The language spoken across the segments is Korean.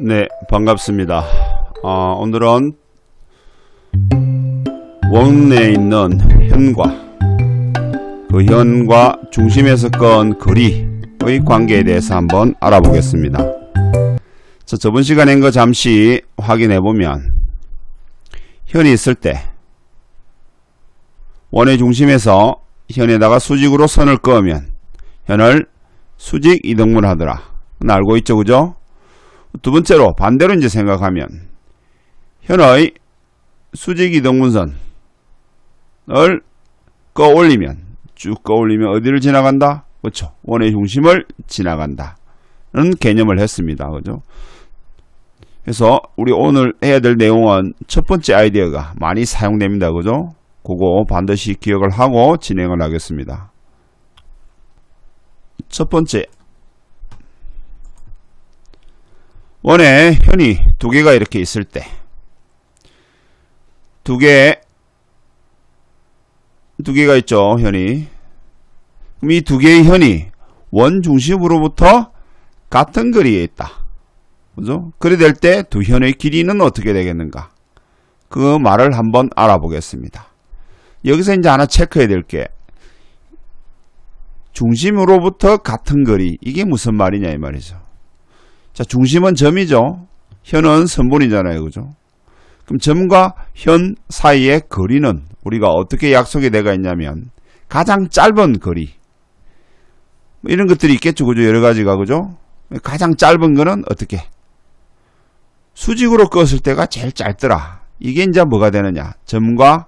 네, 반갑습니다. 아, 오늘은 원내에 있는 현과 그 현과 중심에서 건 거리의 관계에 대해서 한번 알아보겠습니다. 자, 저번 시간에 거 잠시 확인해 보면 현이 있을 때 원의 중심에서 현에다가 수직으로 선을 그으면 현을 수직 이동문 하더라. 알고 있죠, 그죠? 두 번째로 반대로 이제 생각하면 현의 수직 이동문선을 꺼올리면 쭉 꺼올리면 어디를 지나간다? 그렇죠. 원의 중심을 지나간다는 개념을 했습니다. 그죠? 그래서 우리 오늘 해야 될 내용은 첫 번째 아이디어가 많이 사용됩니다. 그죠? 그거 반드시 기억을 하고 진행을 하겠습니다. 첫 번째 원에 현이 두 개가 이렇게 있을 때 두 개, 두 개가 있죠, 현이. 그럼 이 두 개의 현이 원 중심으로부터 같은 거리에 있다. 그죠? 그래 될 때 두 현의 길이는 어떻게 되겠는가? 그 말을 한번 알아보겠습니다. 여기서 이제 하나 체크해야 될 게, 중심으로부터 같은 거리. 이게 무슨 말이냐, 이 말이죠. 자, 중심은 점이죠. 현은 선분이잖아요. 그죠? 그럼 점과 현 사이의 거리는 우리가 어떻게 약속이 내가 있냐면 가장 짧은 거리. 뭐 이런 것들이 있겠죠. 그죠? 여러 가지가. 그죠? 가장 짧은 거는 어떻게? 수직으로 껐을 때가 제일 짧더라. 이게 이제 뭐가 되느냐? 점과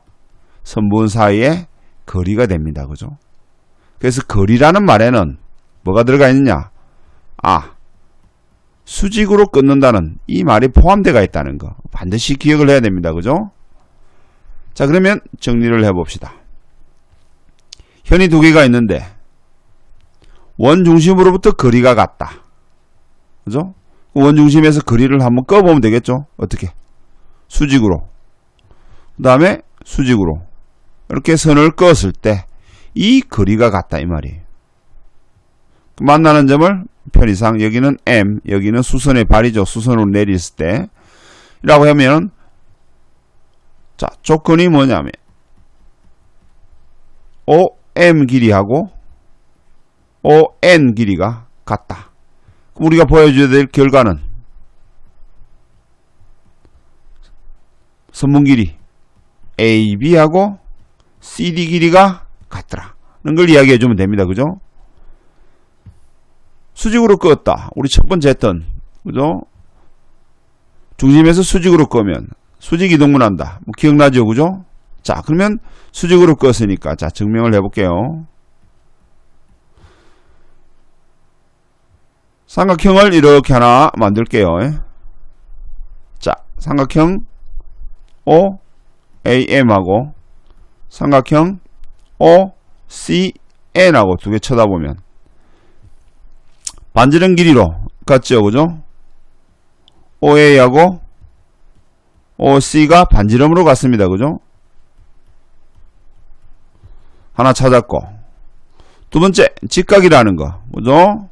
선분 사이의 거리가 됩니다. 그죠? 그래서 거리라는 말에는 뭐가 들어가 있느냐? 아, 수직으로 끊는다는 이 말이 포함되어 있다는 거 반드시 기억을 해야 됩니다. 그죠? 자 그러면 정리를 해봅시다. 현이 두 개가 있는데 원 중심으로부터 거리가 같다. 그죠? 원 중심에서 거리를 한번 꺼보면 되겠죠? 어떻게? 수직으로. 그 다음에 수직으로. 이렇게 선을 껐을 때 이 거리가 같다 이 말이에요. 만나는 점을 편의상 여기는 M, 여기는 수선의 발이죠. 수선으로 내렸을 때. 라고 하면 자, 조건이 뭐냐면 OM 길이하고 ON 길이가 같다. 우리가 보여줘야 될 결과는 선분 길이 AB하고 CD 길이가 같더라. 는걸 이야기해 주면 됩니다. 그죠? 수직으로 끄었다. 우리 첫 번째 했던 그죠? 중심에서 수직으로 끄면 수직 이동문 한다. 뭐 기억나죠, 그죠? 자, 그러면 수직으로 껐으니까 자 증명을 해볼게요. 삼각형을 이렇게 하나 만들게요. 자, 삼각형 OAM하고 삼각형 OCN하고 두 개 쳐다보면 반지름 길이로 같죠, 그죠? OA하고 OC가 반지름으로 같습니다, 그죠? 하나 찾았고 두 번째 직각이라는 거, 그죠?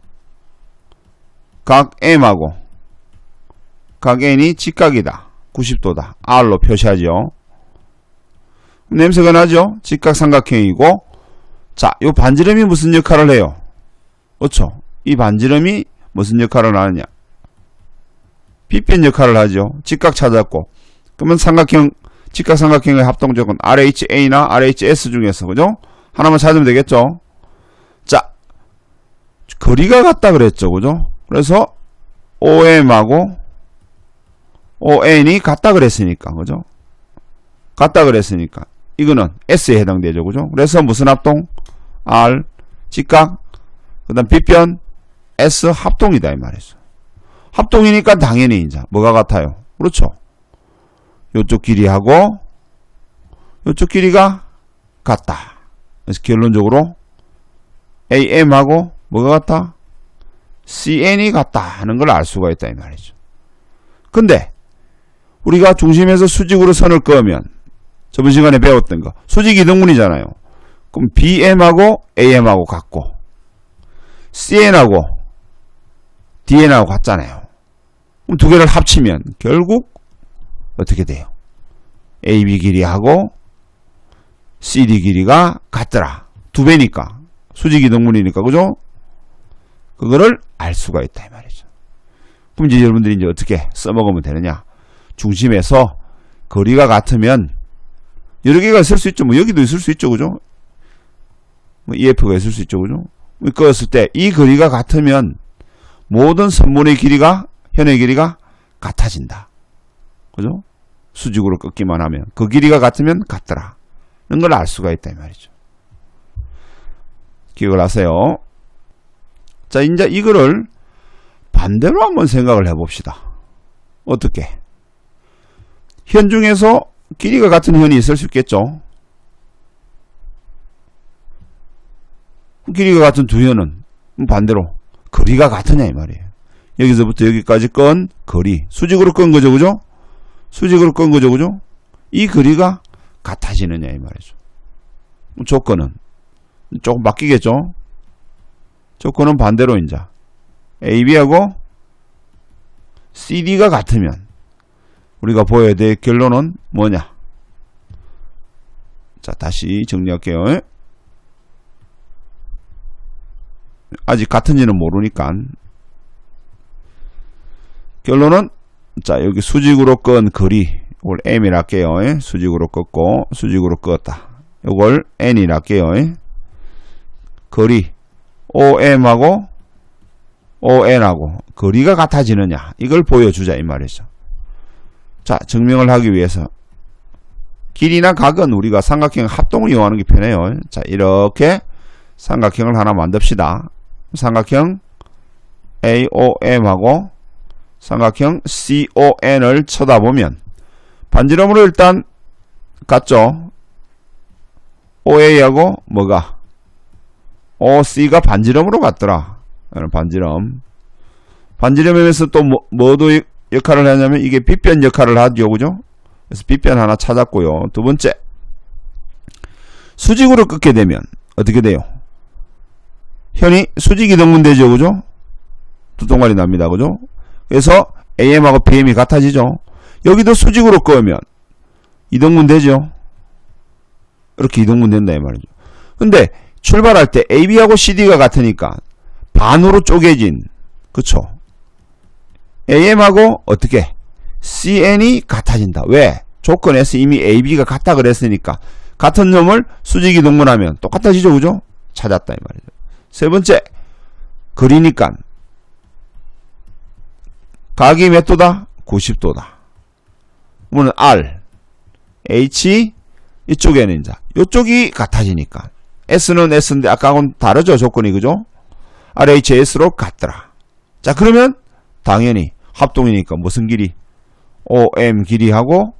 각 M하고 각 N이 직각이다, 90도다, R로 표시하죠. 냄새가 나죠? 직각 삼각형이고 자, 요 반지름이 무슨 역할을 해요? 그렇죠? 이 반지름이 무슨 역할을 하느냐? 빗변 역할을 하죠. 직각 찾았고. 그러면 삼각형, 직각 삼각형의 합동적은 RHA나 RHS 중에서, 그죠? 하나만 찾으면 되겠죠? 자, 거리가 같다 그랬죠. 그죠? 그래서 OM하고 ON이 같다 그랬으니까, 그죠? 같다 그랬으니까. 이거는 S에 해당되죠. 그죠? 그래서 무슨 합동? R, 직각, 그 다음 빗변, S 합동이다 이 말이죠. 합동이니까 당연히 이제 뭐가 같아요? 그렇죠. 요쪽 길이하고 요쪽 길이가 같다. 그래서 결론적으로 AM하고 뭐가 같다? CN이 같다 하는 걸 알 수가 있다 이 말이죠. 근데 우리가 중심에서 수직으로 선을 그으면 저번 시간에 배웠던 거 수직 이등분이잖아요. 그럼 BM하고 AM하고 같고 CN하고 DN하고 같잖아요. 그럼 두 개를 합치면 결국 어떻게 돼요? AB 길이하고 CD 길이가 같더라. 두 배니까. 수직이 동물이니까, 그죠? 그거를 알 수가 있다, 이 말이죠. 그럼 이제 여러분들이 이제 어떻게 써먹으면 되느냐? 중심에서 거리가 같으면 여러 개가 있을 수 있죠. 뭐 여기도 있을 수 있죠. 그죠? 뭐 EF가 있을 수 있죠. 그죠? 그었을 때 이 거리가 같으면 모든 선문의 길이가 현의 길이가 같아진다. 그죠? 수직으로 꺾기만 하면 그 길이가 같으면 같더라. 이런 걸알 수가 있다 이 말이죠. 기억을 하세요. 자, 이제 이거를 반대로 한번 생각을 해 봅시다. 어떻게? 현 중에서 길이가 같은 현이 있을 수 있겠죠. 길이가 같은 두 현은 반대로 거리가 같으냐 이 말이에요. 여기서부터 여기까지 건 거리 수직으로 건 거죠, 그죠? 수직으로 건 거죠, 그죠? 이 거리가 같아지느냐 이 말이죠. 조건은 조금 바뀌겠죠. 조건은 반대로 이제 AB하고 CD가 같으면 우리가 보여야 될 결론은 뭐냐? 자, 다시 정리할게요. 아직 같은지는 모르니까. 결론은 자 여기 수직으로 끈 거리 이걸 m이라 할게요 수직으로 꺾고 수직으로 껐다. 이걸 n이라 할게요 거리 om하고 on하고 거리가 같아지느냐. 이걸 보여주자 이 말이죠. 자 증명을 하기 위해서. 길이나 각은 우리가 삼각형 합동을 이용하는 게 편해요. 자 이렇게 삼각형을 하나 만듭시다 삼각형 AOM하고 삼각형 CON을 쳐다보면 반지름으로 일단 같죠. OA하고 뭐가 OC가 반지름으로 같더라. 반지름. 반지름에서 또 뭐, 뭐도 역할을 하냐면 이게 빗변 역할을 하죠. 그죠? 그래서 빗변 하나 찾았고요. 두 번째. 수직으로 꺾게 되면 어떻게 돼요? 현이 수직이 동분되죠. 그죠? 두 동아리 납니다. 그죠? 그래서 AM하고 BM이 같아지죠. 여기도 수직으로 끄면 이동분 되죠. 이렇게 이동분 된다 이 말이죠. 근데 출발할 때 AB하고 CD가 같으니까 반으로 쪼개진 그쵸? AM하고 어떻게? CN이 같아진다. 왜? 조건에서 이미 AB가 같다 그랬으니까 같은 놈을 수직 이동분하면 똑같아지죠. 그죠? 찾았다 이 말이죠. 세 번째 거리니까 각이 몇 도다? 90도다. 그러면 R, H 이쪽에는 이제 이쪽이 같아지니까 S는 S인데 아까하고는 다르죠 조건이 그죠? RHS로 같더라. 자 그러면 당연히 합동이니까 무슨 길이? OM 길이하고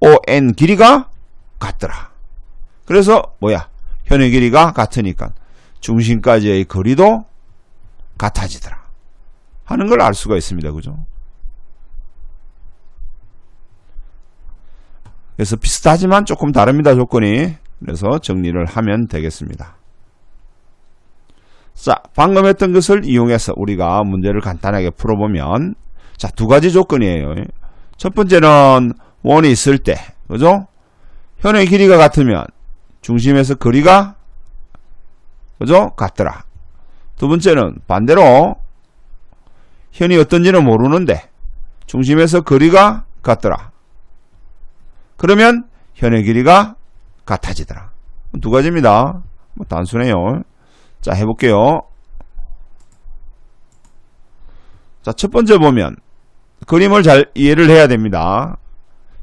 ON 길이가 같더라. 그래서 뭐야? 현의 길이가 같으니까 중심까지의 거리도 같아지더라. 하는 걸 알 수가 있습니다. 그죠? 그래서 비슷하지만 조금 다릅니다. 조건이. 그래서 정리를 하면 되겠습니다. 자, 방금 했던 것을 이용해서 우리가 문제를 간단하게 풀어보면 자, 두 가지 조건이에요. 첫 번째는 원이 있을 때, 그죠? 현의 길이가 같으면 중심에서 거리가 그죠? 같더라. 두 번째는 반대로 현이 어떤지는 모르는데 중심에서 거리가 같더라. 그러면 현의 길이가 같아지더라. 두 가지입니다. 뭐 단순해요. 자, 해볼게요. 자, 첫 번째 보면 그림을 잘 이해를 해야 됩니다.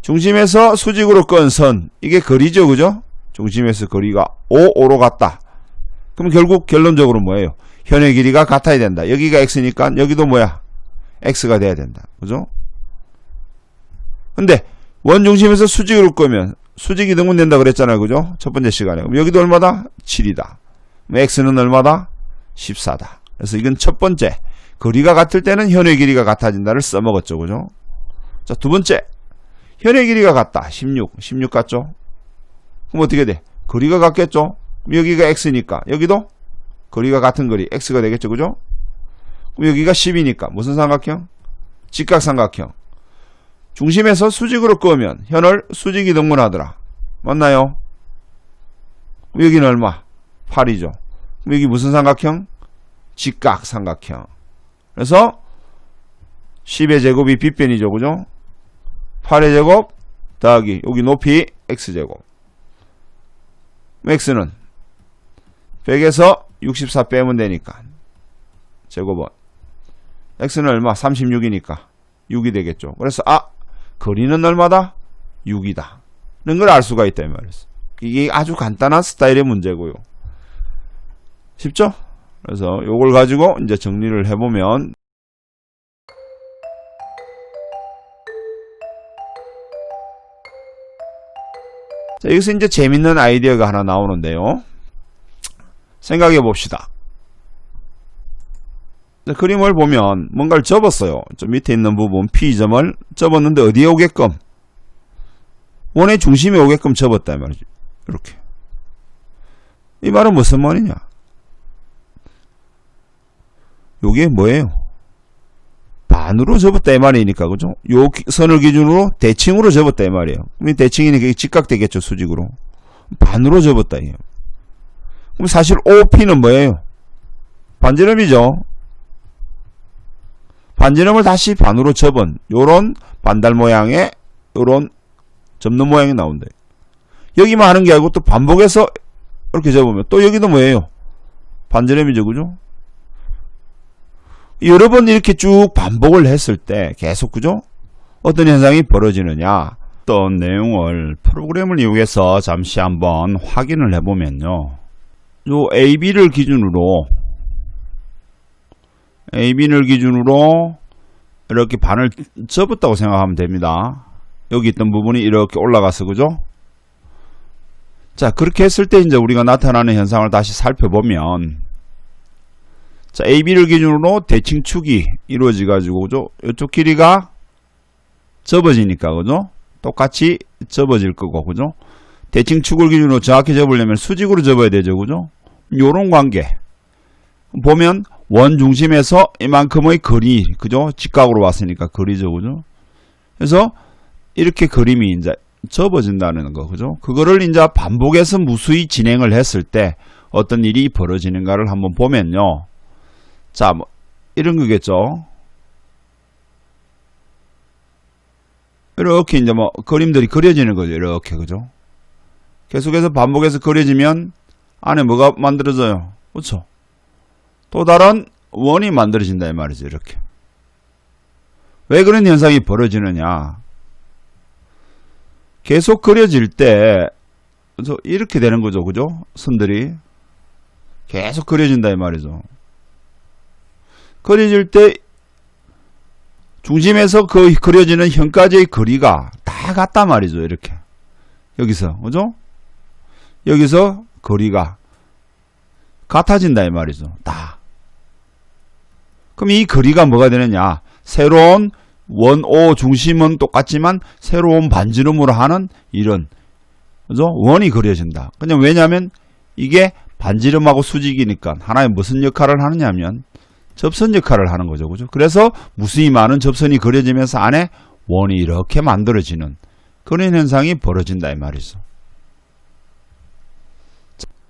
중심에서 수직으로 끈 선, 이게 거리죠, 그죠? 중심에서 거리가 5, 5로 갔다. 그럼 결국 결론적으로 뭐예요? 현의 길이가 같아야 된다. 여기가 x니까 여기도 뭐야? x가 돼야 된다. 그죠? 근데 원중심에서 수직으로 끄면 수직이 등분된다 그랬잖아요. 그죠? 첫 번째 시간에. 그럼 여기도 얼마다? 7이다. x는 얼마다? 14다. 그래서 이건 첫 번째. 거리가 같을 때는 현의 길이가 같아진다를 써먹었죠. 그죠? 자, 두 번째. 현의 길이가 같다. 16. 16 같죠? 그럼 어떻게 돼? 거리가 같겠죠? 여기가 x니까 여기도 거리가 같은 거리 x가 되겠죠. 그죠? 그럼 여기가 10이니까 무슨 삼각형? 직각삼각형. 중심에서 수직으로 끄면 현을 수직이 등분하더라. 맞나요? 여기는 얼마? 8이죠. 그럼 여기 무슨 삼각형? 직각삼각형. 그래서 10의 제곱이 빗변이죠. 그죠? 8의 제곱 더하기 여기 높이 x제곱. x는 100에서 64 빼면 되니까 제곱은 x는 얼마? 36이니까 6이 되겠죠. 그래서 아 거리는 얼마다? 6이다. 는 걸 알 수가 있다 이 말이었어. 이게 아주 간단한 스타일의 문제고요. 쉽죠? 그래서 요걸 가지고 이제 정리를 해보면 자, 여기서 이제 재밌는 아이디어가 하나 나오는데요. 생각해 봅시다. 자, 그림을 보면 뭔가를 접었어요. 저 밑에 있는 부분 P점을 접었는데 어디에 오게끔? 원의 중심에 오게끔 접었다 이 말이죠. 이렇게. 이 말은 무슨 말이냐? 요게 뭐예요? 반으로 접었다 이 말이니까 그죠? 요 기- 선을 기준으로 대칭으로 접었다 이 말이에요. 대칭이니까 이게 직각되겠죠 수직으로. 반으로 접었다 이요. 그럼 사실 OP는 뭐예요? 반지름이죠. 반지름을 다시 반으로 접은 요런 반달 모양의 요런 접는 모양이 나온다. 여기만 하는 게 아니고 또 반복해서 이렇게 접으면 또 여기도 뭐예요? 반지름이죠, 그죠? 여러 번 이렇게 쭉 반복을 했을 때 계속 그죠? 어떤 현상이 벌어지느냐? 어떤 내용을 프로그램을 이용해서 잠시 한번 확인을 해보면요. 요 AB를 기준으로 AB를 기준으로 이렇게 반을 접었다고 생각하면 됩니다. 여기 있던 부분이 이렇게 올라가서 그죠? 자 그렇게 했을 때 이제 우리가 나타나는 현상을 다시 살펴보면 자 AB를 기준으로 대칭축이 이루어져 가지고 그죠? 이쪽 길이가 접어지니까 그죠? 똑같이 접어질 거고 그죠? 대칭 축을 기준으로 정확히 접으려면 수직으로 접어야 되죠 그죠? 요런 관계 보면 원 중심에서 이만큼의 거리 그죠? 직각으로 왔으니까 거리죠 그죠? 그래서 이렇게 그림이 이제 접어진다는 거 그죠? 그거를 이제 반복해서 무수히 진행을 했을 때 어떤 일이 벌어지는가를 한번 보면요. 자, 뭐 이런 거겠죠. 이렇게 이제 뭐 그림들이 그려지는 거죠. 이렇게 그죠? 계속해서 반복해서 그려지면 안에 뭐가 만들어져요? 그렇죠? 또 다른 원이 만들어진다 이 말이죠. 이렇게. 왜 그런 현상이 벌어지느냐? 계속 그려질 때 그래서 이렇게 되는 거죠. 그죠? 선들이 계속 그려진다 이 말이죠. 그려질 때 중심에서 그 그려지는 현까지의 거리가 다 같단 말이죠. 이렇게. 여기서. 그죠? 여기서 거리가 같아진다 이 말이죠. 다. 그럼 이 거리가 뭐가 되느냐? 새로운 원오 중심은 똑같지만 새로운 반지름으로 하는 이런 그죠? 원이 그려진다. 그냥 왜냐하면 이게 반지름하고 수직이니까 하나의 무슨 역할을 하느냐면 접선 역할을 하는 거죠. 그죠? 그래서 무수히 많은 접선이 그려지면서 안에 원이 이렇게 만들어지는 그런 현상이 벌어진다 이 말이죠.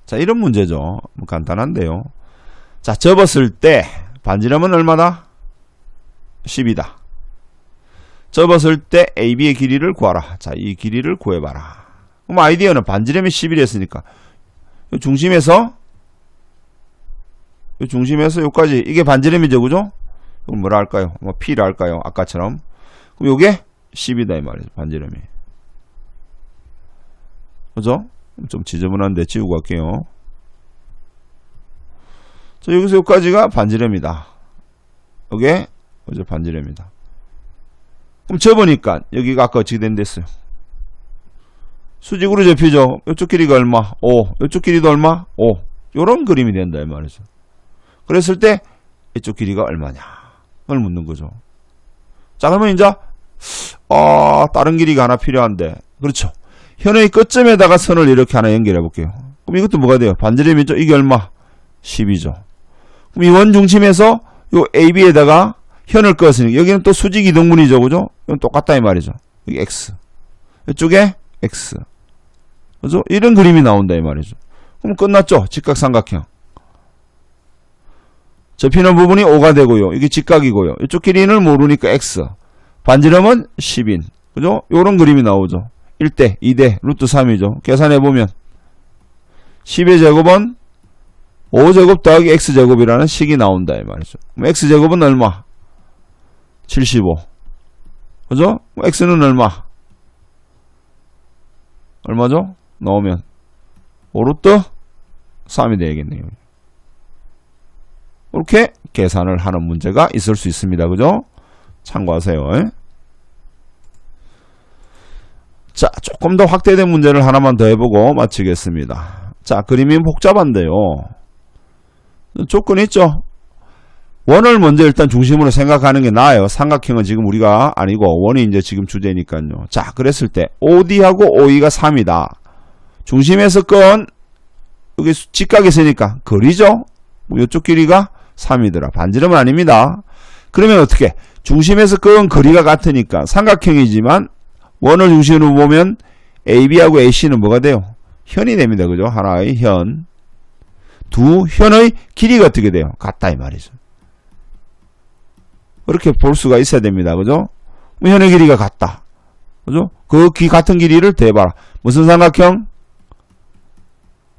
자, 이런 문제죠. 뭐 간단한데요. 자, 접었을 때 반지름은 얼마다? 10이다. 접었을 때 AB의 길이를 구하라. 자, 이 길이를 구해봐라. 그럼 아이디어는 반지름이 10이랬으니까 요 중심에서 요 중심에서 요까지 이게 반지름이죠, 그죠? 그럼 뭐라 할까요? 뭐 P라 할까요? 아까처럼. 그럼 요게 10이다 이 말이죠, 반지름이. 그죠? 좀 지저분한데 지우고 갈게요. 자, 여기서 여기까지가 반지름이다. 이게 이제 반지름이다. 그럼 접으니까 여기가 아까 어떻게 된댔어요? 수직으로 접히죠. 이쪽 길이가 얼마? 5. 이쪽 길이도 얼마? 5. 요런 그림이 된다 이 말이죠. 그랬을 때 이쪽 길이가 얼마냐? 를 묻는 거죠. 자, 그러면 이제 어, 다른 길이가 하나 필요한데. 그렇죠. 현의 끝점에다가 선을 이렇게 하나 연결해 볼게요. 그럼 이것도 뭐가 돼요? 반지름이죠? 이게 얼마? 10이죠. 그럼 이 원 중심에서 요 AB에다가 현을 껐으니까 여기는 또 수직 이등분이죠, 그죠? 이건 똑같다 이 말이죠. 여기 x. 이쪽에 x. 그죠? 이런 그림이 나온다 이 말이죠. 그럼 끝났죠? 직각삼각형. 접히는 부분이 5가 되고요. 이게 직각이고요. 이쪽 길이는 모르니까 x. 반지름은 10인. 그죠? 요런 그림이 나오죠. 1대, 2대, 루트 3이죠. 계산해보면 10의 제곱은 5제곱 더하기 x제곱이라는 식이 나온다 이 말이죠. 그럼 x제곱은 얼마? 75. 그죠? x는 얼마? 얼마죠? 넣으면 5루트 3이 되겠네요. 이렇게 계산을 하는 문제가 있을 수 있습니다. 그죠? 참고하세요. 예? 자, 조금 더 확대된 문제를 하나만 더 해보고 마치겠습니다. 자, 그림이 복잡한데요. 조건이 있죠? 원을 먼저 일단 중심으로 생각하는 게 나아요. 삼각형은 지금 우리가 아니고 원이 이제 지금 주제니까요. 자, 그랬을 때 OD하고 OE가 3이다. 중심에서 건 여기 수- 직각이 있으니까 거리죠? 뭐 이쪽 길이가 3이더라. 반지름은 아닙니다. 그러면 어떻게? 중심에서 건 거리가 같으니까 삼각형이지만 원을 중심으로 보면 AB하고 AC는 뭐가 돼요? 현이 됩니다. 그죠? 하나의 현. 두 현의 길이가 어떻게 돼요? 같다 이 말이죠. 그렇게 볼 수가 있어야 됩니다. 그죠? 뭐 현의 길이가 같다. 그죠? 그 기, 같은 길이를 대봐라. 무슨 삼각형?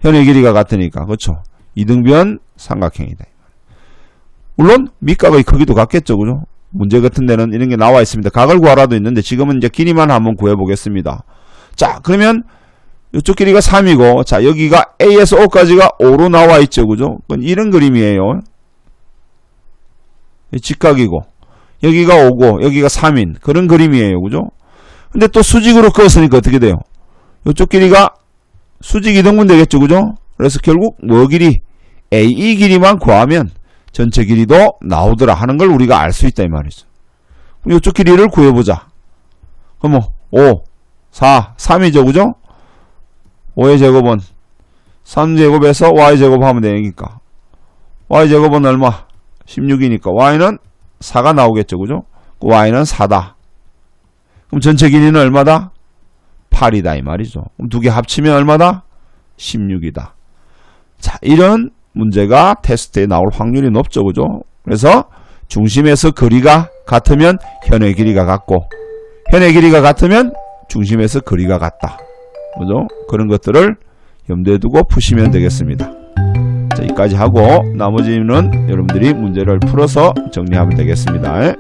현의 길이가 같으니까. 그렇죠? 이등변 삼각형이다. 물론 밑각의 크기도 같겠죠. 그죠? 문제 같은 데는 이런 게 나와 있습니다. 각을 구하라도 있는데 지금은 이제 길이만 한번 구해 보겠습니다. 자, 그러면 이쪽 길이가 3이고 자, 여기가 A에서 O까지가 5로 나와 있죠. 그죠? 그건 이런 그림이에요. 이 직각이고 여기가 5고 여기가 3인 그런 그림이에요. 그죠? 근데 또 수직으로 그었으니까 어떻게 돼요? 이쪽 길이가 수직 이등분 되겠죠. 그죠? 그래서 결국 뭐 길이 AE 길이만 구하면 전체 길이도 나오더라 하는 걸 우리가 알 수 있다 이 말이죠. 그럼 이쪽 길이를 구해보자. 그럼 뭐 5, 4, 3이죠. 그죠? 5의 제곱은 3제곱에서 y제곱 하면 되니까 y제곱은 얼마? 16이니까 y는 4가 나오겠죠. 그죠? 그 y는 4다. 그럼 전체 길이는 얼마다? 8이다 이 말이죠. 그럼 두 개 합치면 얼마다? 16이다. 자, 이런 문제가 테스트에 나올 확률이 높죠. 그죠? 그래서 중심에서 거리가 같으면 현의 길이가 같고 현의 길이가 같으면 중심에서 거리가 같다. 그죠? 그런 것들을 염두에 두고 푸시면 되겠습니다. 자, 여기까지 하고 나머지는 여러분들이 문제를 풀어서 정리하면 되겠습니다.